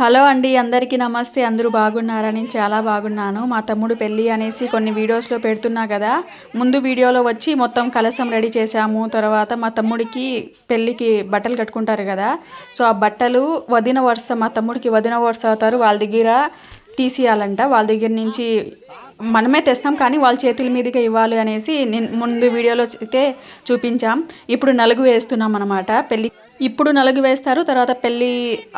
Hello అండి అందరికీ నమస్తే. అందరూ బాగున్నారని చాలా బాగున్నాను. మా తమ్ముడు పెళ్ళి అనేసి కొన్ని వీడియోస్లో పెడుతున్నా కదా. ముందు వీడియోలో వచ్చి మొత్తం కలసం రెడీ చేశాము. తర్వాత మా తమ్ముడికి పెళ్ళికి బట్టలు కట్టుకుంటారు కదా. సో ఆ బట్టలు వదిన వరుస మా తమ్ముడికి వదిన వరుస అవుతారు. వాళ్ళ దగ్గర తీసేయాలంట. వాళ్ళ దగ్గర నుంచి మనమే తెస్తాం కానీ వాళ్ళ చేతుల మీదుగా ఇవ్వాలి అనేసి నేను ముందు వీడియోలో అయితే చూపించాం. ఇప్పుడు నలుగు వేస్తున్నాం అనమాట పెళ్ళి ఇప్పుడు నలుగు వేస్తారు తర్వాత పెళ్ళి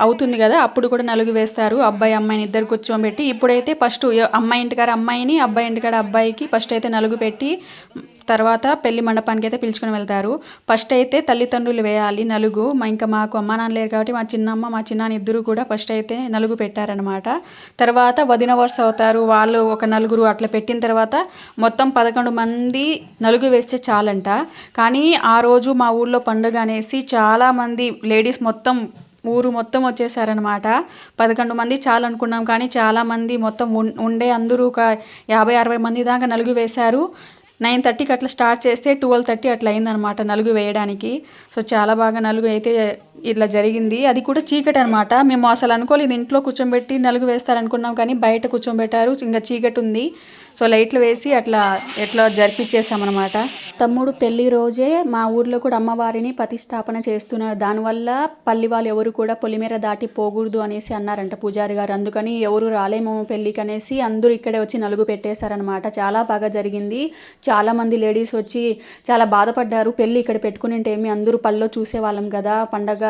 అవుతుంది కదా అప్పుడు కూడా నలుగు వేస్తారు. అబ్బాయి అమ్మాయిని ఇద్దరు కూర్చోబెట్టి ఇప్పుడైతే ఫస్ట్ అమ్మాయి ఇంటికాడ అమ్మాయిని అబ్బాయి ఇంటికాడ అబ్బాయికి ఫస్ట్ అయితే నలుగు పెట్టి తర్వాత పెళ్ళి మండపానికి అయితే పిలుచుకొని వెళ్తారు. ఫస్ట్ అయితే తల్లిదండ్రులు వేయాలి నలుగు. మా ఇంకా మాకు అమ్మ నాన్న లేరు కాబట్టి మా చిన్నమ్మ మా చిన్నాన్న ఇద్దరు కూడా ఫస్ట్ అయితే నలుగు పెట్టారనమాట తర్వాత వదిన వరుస అవుతారు. వాళ్ళు ఒక నలుగురు అట్లా పెట్టిన తర్వాత మొత్తం పదకొండు మంది నలుగు వేస్తే చాలంట. కానీ ఆ రోజు మా ఊళ్ళో పండుగ అనేసి చాలామంది లేడీస్ మొత్తం ఊరు మొత్తం వచ్చేసారనమాట పదకొండు మంది చాలు అనుకున్నాం కానీ చాలామంది మొత్తం ఉండే అందరూ ఒక యాభై అరవై మంది దాకా నలుగు వేశారు. నైన్ థర్టీకి అట్లా స్టార్ట్ చేస్తే ట్వెల్వ్ థర్టీ అట్లా అయిందనమాట నలుగు వేయడానికి. సో చాలా బాగా నలుగు అయితే ఇట్లా జరిగింది. అది కూడా చీకటి అనమాట మేము అసలు అనుకోలేదు ఇంట్లో కూర్చోబెట్టి నలుగు వేస్తారనుకున్నాం కానీ బయట కూర్చోబెట్టారు. ఇంకా చీకటి ఉంది. సో లైట్లు వేసి అట్లా ఎట్లా జరిపించేసామన్నమాట తమ్ముడు పెళ్ళి రోజే మా ఊర్లో కూడా అమ్మవారిని ప్రతిష్టాపన చేస్తున్నారు. దానివల్ల పల్లి వాళ్ళు ఎవరు కూడా పొలిమేర దాటి పోకూడదు అనేసి అన్నారంట పూజారి గారు. అందుకని ఎవరు రాలేము పెళ్ళికి అనేసి అందరూ ఇక్కడే వచ్చి నలుగు పెట్టేశారనమాట చాలా బాగా జరిగింది. చాలా మంది లేడీస్ వచ్చి చాలా బాధపడ్డారు. పెళ్ళి ఇక్కడ పెట్టుకుని ఏమి అందరూ పల్లో చూసేవాళ్ళం కదా. పండగ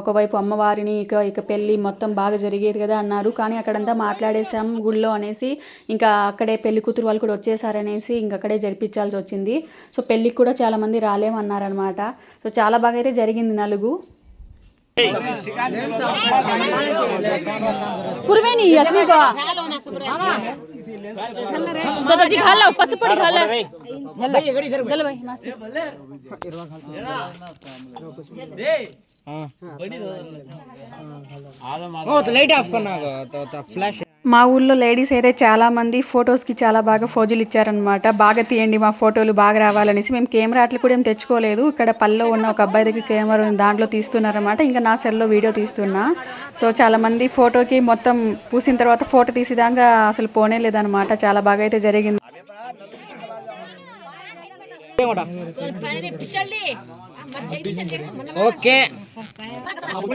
ఒకవైపు అమ్మవారిని ఇక ఇక పెళ్ళి మొత్తం బాగా జరిగేది కదా అన్నారు. కానీ అక్కడంతా మాట్లాడేశాం గుళ్ళో అనేసి ఇంకా అక్కడే పెళ్ళి కూతురు వాళ్ళు కూడా వచ్చేసారనేసి ఇంక అక్కడే జరిపించాల్సి వచ్చింది సో పెళ్ళికి కూడా చాలా మంది రాలేమన్నారనమాట సో చాలా బాగా అయితే జరిగింది నలుగు कुर्बानी अपने को दादाजी घाल लो पसपड़ी घाल चलो भाई मासी ओ तो लाइट ऑफ करना तो तो फ्लैश మా ఊళ్ళో లేడీస్ అయితే చాలామంది ఫొటోస్కి చాలా బాగా ఫోజులు ఇచ్చారనమాట బాగా తీయండి మా ఫోటోలు బాగా రావాలనేసి మేము కెమెరా అట్లా కూడా ఏం తెచ్చుకోలేదు. ఇక్కడ పల్లెలో ఉన్న ఒక అబ్బాయి దగ్గర కెమెరా దాంట్లో తీస్తున్నారనమాట ఇంకా నా సెల్లో వీడియో తీస్తున్నా. సో చాలామంది ఫోటోకి మొత్తం పూసిన తర్వాత ఫోటో తీసేదాకా అసలు పోనే లేదనమాట చాలా బాగా అయితే జరిగింది. ఓకే. ओके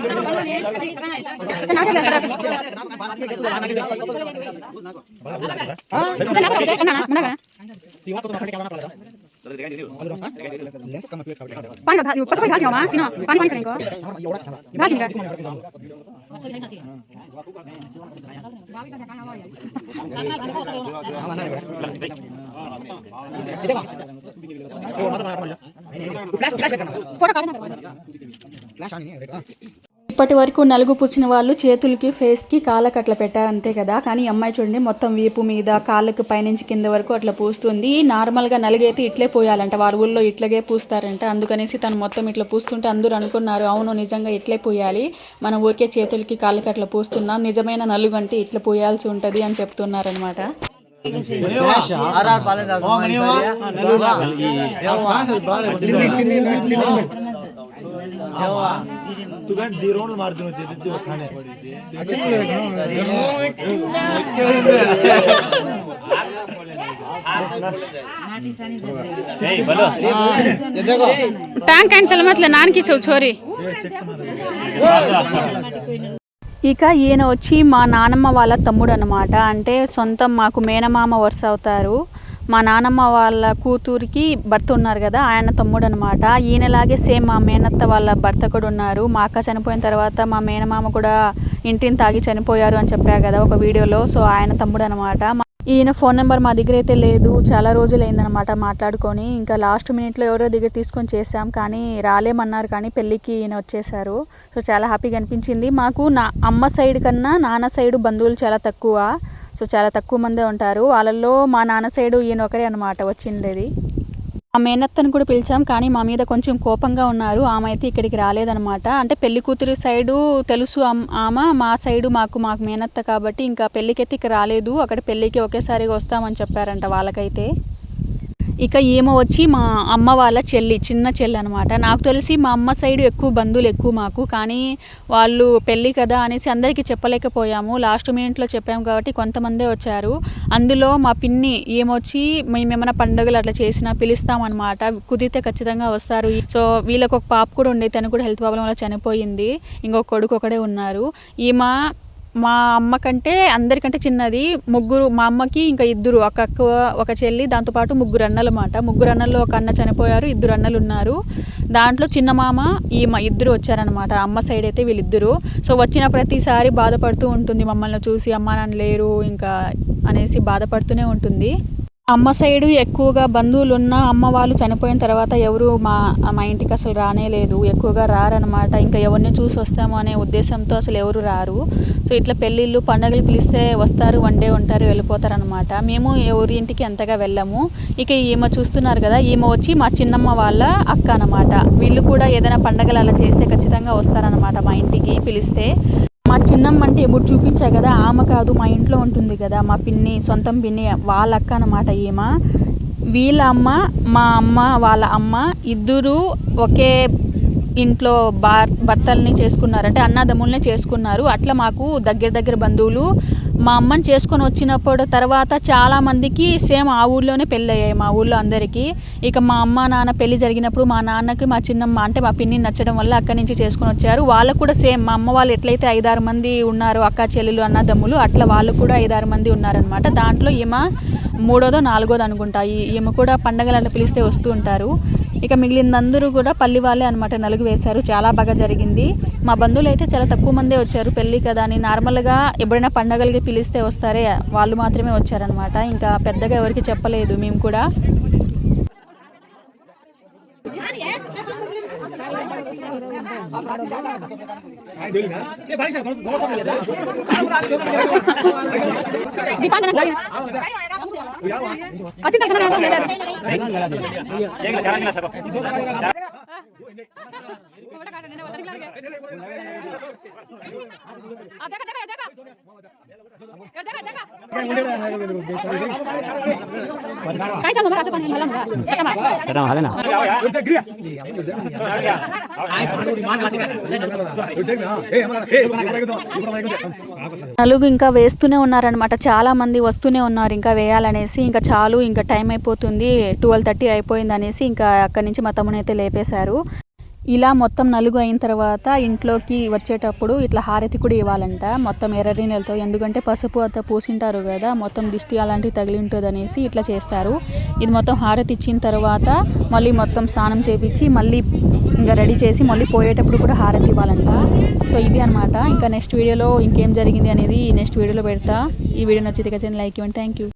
पानी रखा दियो पछि खाछि हमा किन पानी पानी छैन घाछि निका फोटो काट्न फ्ल्याश आनी नि ఇప్పటి వరకు నలుగు పూసిన వాళ్ళు చేతులకి ఫేస్కి కాళ్ళకట్ల అట్లా పెట్టారు అంతే కదా కానీ ఈ అమ్మాయి చూడండి మొత్తం వీపు మీద కాళ్ళకి పైనుంచి కింద వరకు అట్లా పూస్తుంది నార్మల్గా నలుగైతే ఇట్లే పోయాలంట వారి ఊళ్ళో ఇట్లాగే పూస్తారంట అందుకనేసి తను మొత్తం ఇట్లా పూస్తుంటే అందరూ అనుకున్నారు అవును నిజంగా ఇట్లే పోయాలి మన ఊరికే చేతులకి కాళ్ళకి అట్లా పూస్తున్నాం నిజమైన నలుగు అంటే ఇట్లా పోయాల్సి ఉంటుంది అని చెప్తున్నారనమాట ये देखो ట్యాంక్ అండ్ చలమట్ల నాన్నకి చూ చోరీ ఇక ఈయన వచ్చి మా నానమ్మ వాళ్ళ తమ్ముడు అనమాట అంటే సొంతం మాకు మేనమామ వరుస అవుతారు మా నానమ్మ వాళ్ళ కూతురికి భర్త ఉన్నారు కదా ఆయన తమ్ముడు అనమాట ఈయనలాగే సేమ్ మా మేనత్త వాళ్ళ భర్త కూడా ఉన్నారు. మా అక్క చనిపోయిన తర్వాత మా మేనమామ కూడా ఇంటిని తాగి చనిపోయారు అని చెప్పా కదా ఒక వీడియోలో. సో ఆయన తమ్ముడు అనమాట ఈయన ఫోన్ నెంబర్ మా దగ్గర అయితే లేదు. చాలా రోజులు అయిందనమాట మాట్లాడుకొని. ఇంకా లాస్ట్ మినిట్లో ఎవరో దగ్గర తీసుకొని చేసాం కానీ రాలేమన్నారు. కానీ పెళ్ళికి ఈయన వచ్చేసారు సో చాలా హ్యాపీగా అనిపించింది. మాకు నా అమ్మ సైడ్ కన్నా నాన్న సైడ్ బంధువులు చాలా తక్కువ. సో చాలా తక్కువ మందే ఉంటారు. వాళ్ళల్లో మా నాన్న సైడు ఈయన ఒకరే అనమాట వచ్చిండేది. మా మేనత్తను కూడా పిలిచాం కానీ మా మీద కొంచెం కోపంగా ఉన్నారు. ఆమె అయితే ఇక్కడికి రాలేదనమాట అంటే పెళ్ళి కూతురు సైడు తెలుసు ఆమె మా సైడు మాకు మాకు మేనత్త కాబట్టి ఇంకా పెళ్ళికైతే ఇక్కడ రాలేదు. అక్కడ పెళ్ళికి ఒకేసారిగా వస్తామని చెప్పారంట వాళ్ళకైతే. ఇక ఈమె వచ్చి మా అమ్మ వాళ్ళ చెల్లి చిన్న చెల్లి అనమాట నాకు తెలిసి మా అమ్మ సైడ్ ఎక్కువ బంధువులు ఎక్కువ మాకు. కానీ వాళ్ళు పెళ్ళి కదా అనేసి అందరికీ చెప్పలేకపోయాము. లాస్ట్ మినిట్లో చెప్పాము కాబట్టి కొంతమందే వచ్చారు. అందులో మా పిన్ని ఏమొచ్చి మేమేమైనా పండుగలు అట్లా చేసినా పిలుస్తామన్నమాట కుదిరితే ఖచ్చితంగా వస్తారు. సో వీళ్ళకి ఒక పాప కూడా ఉండే తను కూడా హెల్త్ ప్రాబ్లం వల్ల చనిపోయింది. ఇంకొక కొడుకు ఒకడే ఉన్నారు. ఈమె మా అమ్మ కంటే అందరికంటే చిన్నది ముగ్గురు మా అమ్మకి ఇంకా ఇద్దరు ఒక అక్క ఒక చెల్లి దాంతోపాటు ముగ్గురు అన్నలు అన్నమాట. ముగ్గురు అన్నల్లో ఒక అన్న చనిపోయారు ఇద్దరు అన్నలు ఉన్నారు. దాంట్లో చిన్న మామ ఈ మా ఇద్దరు వచ్చారనమాట అమ్మ సైడ్ అయితే వీళ్ళిద్దరు. సో వచ్చిన ప్రతిసారి బాధపడుతూ ఉంటుంది మమ్మల్ని చూసి అమ్మ నాన్న లేరు ఇంకా అనేసి బాధపడుతూనే ఉంటుంది. అమ్మ సైడు ఎక్కువగా బంధువులు ఉన్న అమ్మ వాళ్ళు చనిపోయిన తర్వాత ఎవరు మా మా ఇంటికి అసలు రానే లేదు. ఎక్కువగా రారనమాట. ఇంకా ఎవరిని చూసి వస్తాము అనే ఉద్దేశంతో అసలు ఎవరు రారు. సో ఇట్లా పెళ్ళిళ్ళు పండగలు పిలిస్తే వస్తారు వన్ డే ఉంటారు వెళ్ళిపోతారు అనమాట మేము ఎవరి ఇంటికి అంతగా వెళ్ళము. ఇక ఈమె చూస్తున్నారు కదా ఈమె వచ్చి మా చిన్నమ్మ వాళ్ళ అక్క అనమాట. వీళ్ళు కూడా ఏదైనా పండగలు అలా చేస్తే ఖచ్చితంగా వస్తారనమాట మా ఇంటికి పిలిస్తే. మా చిన్నమ్మ అంటే ఎప్పుడు చూపించా కదా ఆమె కాదు మా ఇంట్లో ఉంటుంది కదా మా పిన్ని సొంతం పిన్ని వాళ్ళ అక్క అనమాట ఈమె. వీళ్ళ అమ్మ మా అమ్మ వాళ్ళ అమ్మ ఇద్దరు ఒకే ఇంట్లో బా భర్తల్ని చేసుకున్నారంటే అన్నదమ్ముల్ని చేసుకున్నారు. అట్లా మాకు దగ్గర దగ్గర బంధువులు మా అమ్మని చేసుకొని వచ్చినప్పుడు తర్వాత చాలామందికి సేమ్ ఆ ఊళ్ళోనే పెళ్ళి అయ్యాయి మా ఊళ్ళో అందరికీ. ఇక మా అమ్మ నాన్న పెళ్ళి జరిగినప్పుడు మా నాన్నకి మా చిన్నమ్మ అంటే మా పిన్ని నచ్చడం వల్ల అక్కడి నుంచి చేసుకొని వచ్చారు. వాళ్ళకు కూడా సేమ్ మా అమ్మ వాళ్ళు ఎట్లయితే ఐదారు మంది ఉన్నారు అక్క చెల్లెలు అన్నదమ్ములు అట్లా వాళ్ళు కూడా ఐదారు మంది ఉన్నారనమాట దాంట్లో ఈమె మూడోదో నాలుగోదో అనుకుంటా. ఈమె కూడా పండగలు అట్లా పిలిస్తే వస్తూ ఉంటారు. ఇక మిగిలినందరూ కూడా పల్లి వాళ్ళే అనమాట నలుగు వేశారు. చాలా బాగా జరిగింది. మా బంధువులు అయితే చాలా తక్కువ మందే వచ్చారు పెళ్ళి కదా అని. నార్మల్గా ఎప్పుడైనా పండగలకి పిలిస్తే వస్తారే. వాళ్ళు మాత్రమే వచ్చారనమాట ఇంకా పెద్దగా ఎవరికి చెప్పలేదు. మేము కూడా. अच्छा कल खाना देख ले నలుగు ఇంకా వేస్తూనే ఉన్నారనమాట చాలా మంది వస్తూనే ఉన్నారు ఇంకా వేయాలనేసి. ఇంకా చాలు ఇంకా టైం అయిపోతుంది. ట్వెల్వ్ థర్టీ అయిపోయింది అనేసి ఇంకా అక్కడి నుంచి మా తమ్ముని అయితే లేపేశారు. ఇలా మొత్తం నలుగు అయిన తర్వాత ఇంట్లోకి వచ్చేటప్పుడు ఇట్లా హారతి కూడా ఇవ్వాలంట. మొత్తం ఎర్రరి నెలతో. ఎందుకంటే పసుపు అంతా పూసింటారు కదా మొత్తం దిష్టి అలాంటివి తగిలి ఉంటుంది అనేసి ఇట్లా చేస్తారు. ఇది మొత్తం హారతి ఇచ్చిన తర్వాత మళ్ళీ మొత్తం స్నానం చేపించి మళ్ళీ ఇంకా రెడీ చేసి మళ్ళీ పోయేటప్పుడు కూడా హారతి ఇవ్వాలంట. సో ఇది అనమాట ఇంకా నెక్స్ట్ వీడియోలో ఇంకేం జరిగింది అనేది నెక్స్ట్ వీడియోలో పెడతా. ఈ వీడియో నచ్చితే ఖచ్చితంగా లైక్ ఇవ్వండి. Thank you.